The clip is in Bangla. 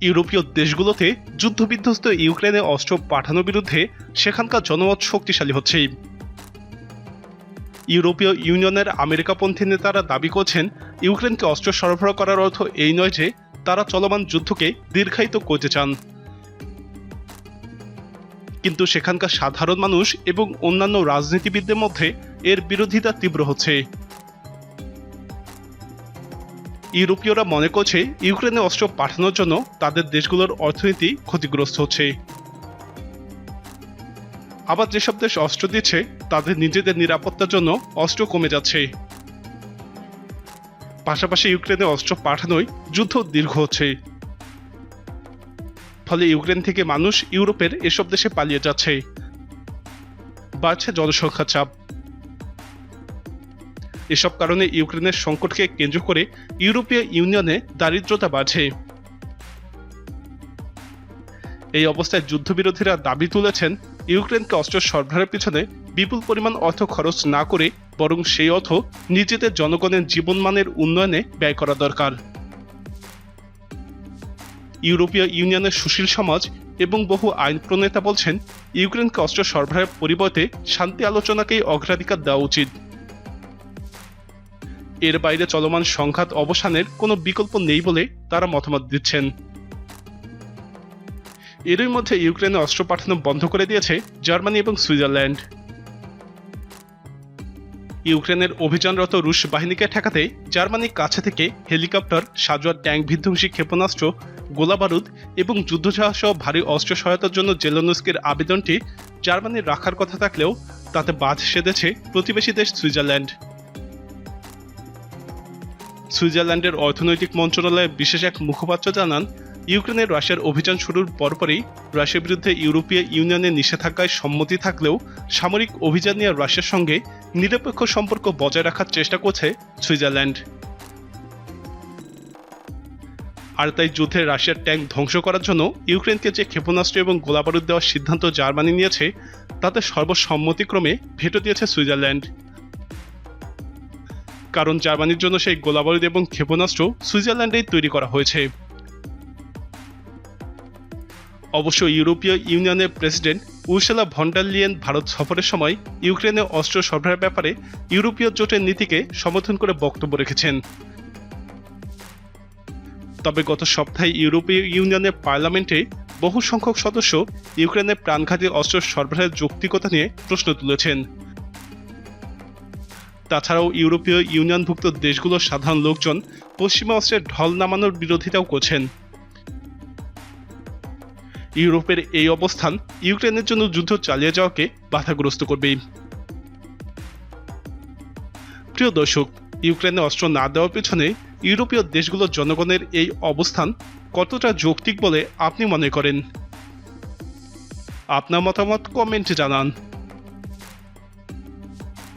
ইউরোপীয় দেশগুলোতে যুদ্ধবিধ্বস্ত ইউক্রেনে অস্ত্র পাঠানোর বিরুদ্ধে সেখানকার জনমত শক্তিশালী হচ্ছে। ইউরোপীয় ইউনিয়নের আমেরিকাপন্থী নেতারা দাবি করছেন, ইউক্রেনকে অস্ত্র সরবরাহ করার অর্থ এই নয় যে তারা চলমান যুদ্ধকে দীর্ঘায়িত করতে চান। কিন্তু সেখানকার সাধারণ মানুষ এবং অন্যান্য রাজনীতিবিদদের মধ্যে এর বিরোধিতা তীব্র হচ্ছে। ইউরোপীয়রা মনে করছে ইউক্রেনে অস্ত্র পাঠানোর জন্য তাদের দেশগুলোর অর্থনীতি ক্ষতিগ্রস্ত হচ্ছে। আবার যেসব দেশ অস্ত্র দিচ্ছে, তাদের নিজেদের নিরাপত্তার জন্য অস্ত্র কমে যাচ্ছে। পাশাপাশি ইউক্রেনে অস্ত্র পাঠানোয় যুদ্ধ দীর্ঘ হচ্ছে। ফলে ইউক্রেন থেকে মানুষ ইউরোপের এসব দেশে পালিয়ে যাচ্ছে। বাড়ছে জনসংখ্যা চাপ। এসব কারণে ইউক্রেনের সংকটকে কেন্দ্র করে ইউরোপীয় ইউনিয়নে দারিদ্রতা বাড়ছে। এই অবস্থায় যুদ্ধবিরোধীরা দাবি তুলেছেন, ইউক্রেনকে অস্ত্র সরবরাহের পিছনে বিপুল পরিমাণ অর্থ খরচ না করে বরং সেই অর্থ নিজেদের জনগণের জীবনমানের উন্নয়নে ব্যয় করা দরকার। ইউরোপীয় ইউনিয়নের সুশীল সমাজ এবং বহু আইন প্রণেতা বলছেন, ইউক্রেনকে অস্ত্র সরবরাহের পরিবর্তে শান্তি আলোচনাকেই অগ্রাধিকার দেওয়া উচিত। এর বাইরে চলমান সংঘাত অবসানের কোনো বিকল্প নেই বলে তারা মতামত দিচ্ছেন। এরই মধ্যে ইউক্রেনে অস্ত্র পাঠানো বন্ধ করে দিয়েছে জার্মানি এবং সুইজারল্যান্ড। ইউক্রেনের অভিযানরত রুশ বাহিনীকে ঠেকাতে জার্মানি কাছে থেকে হেলিকপ্টার, সাজোয়া ট্যাঙ্ক বিধ্বংসী ক্ষেপণাস্ত্র গোলাবারুদ এবং যুদ্ধজাহাজ সহ ভারী অস্ত্র সহায়তার জন্য জেলোনস্কির আবেদনটি জার্মানির রাখার কথা থাকলেও তাতে বাধ সেধেছে প্রতিবেশী দেশ সুইজারল্যান্ড। সুইজারল্যান্ডের অর্থনৈতিক মন্ত্রণালয়ের বিশেষ এক মুখপাত্র জানান ইউক্রেনের রাশিয়ার অভিযান শুরুর পরপরই রাশিয়ার বিরুদ্ধে ইউরোপীয় ইউনিয়নের নিষেধাজ্ঞায় সম্মতি থাকলেও সামরিক অভিযান নিয়ে রাশিয়ার সঙ্গে নিরপেক্ষ সম্পর্ক বজায় রাখার চেষ্টা করছে সুইজারল্যান্ড। আর তাই যুদ্ধে রাশিয়ার ট্যাঙ্ক ধ্বংস করার জন্য ইউক্রেনকে যে ক্ষেপণাস্ত্র এবং গোলাবারুদ দেওয়ার সিদ্ধান্ত জার্মানি নিয়েছে, তাতে সর্বসম্মতিক্রমে ভেটো দিয়েছে সুইজারল্যান্ড। কারণ জার্মানির জন্য সেই গোলাবারুদ এবং ক্ষেপণাস্ত্র সুইজারল্যান্ডেই তৈরি করা হয়েছে। অবশ্য ইউরোপীয় ইউনিয়নের প্রেসিডেন্ট উর্সেলা ভন্ডারলিয়েন ভারত সফরের সময় ইউক্রেনে অস্ত্র সরবরাহের ব্যাপারে ইউরোপীয় জোটের নীতিকে সমর্থন করে বক্তব্য রেখেছেন। তবে গত সপ্তাহে ইউরোপীয় ইউনিয়নের পার্লামেন্টে বহু সংখ্যক সদস্য ইউক্রেনের প্রাণঘাতী অস্ত্র সরবরাহের যৌক্তিকতা নিয়ে প্রশ্ন তুলেছেন। তাছাড়াও ইউরোপীয় ইউনিয়নভুক্ত দেশগুলোর সাধারণ লোকজন পশ্চিমা অস্ত্রের ঢল নামানোর বিরোধিতাও করছেন। ইউরোপের এই অবস্থান ইউক্রেনের জন্য যুদ্ধ চালিয়ে যাওয়াকে বাধাগ্রস্ত করবে। প্রিয় দর্শক, ইউক্রেনে অস্ত্র না দেওয়ার পেছনে ইউরোপীয় দেশগুলোর জনগণের এই অবস্থান কতটা যৌক্তিক বলে আপনি মনে করেন? আপনার মতামত কমেন্টে জানান।